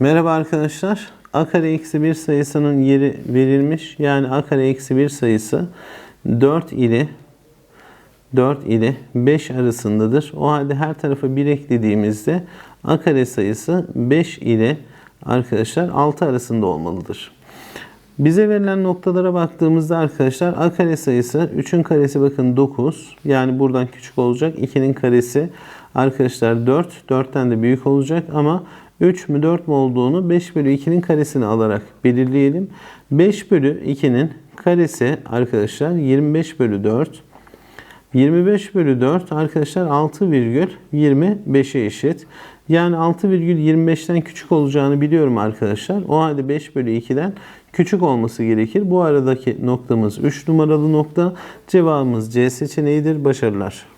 Merhaba arkadaşlar. a kare eksi 1 sayısının yeri verilmiş. Yani a kare eksi 1 sayısı 4 ile 4 ile 5 arasındadır. O halde her tarafa 1 eklediğimizde a kare sayısı 5 ile arkadaşlar 6 arasında olmalıdır. Bize verilen noktalara baktığımızda arkadaşlar a kare sayısı 3'ün karesi bakın 9. Yani buradan küçük olacak. 2'nin karesi arkadaşlar 4. 4'ten de büyük olacak ama 3 mü 4 mü olduğunu 5 bölü 2'nin karesini alarak belirleyelim. 5 bölü 2'nin karesi arkadaşlar 25 bölü 4. 25 bölü 4 arkadaşlar 6,25'e eşit. Yani 6,25'ten küçük olacağını biliyorum arkadaşlar. O halde 5 bölü 2'den küçük olması gerekir. Bu aradaki noktamız 3 numaralı nokta. Cevabımız C seçeneğidir. Başarılar.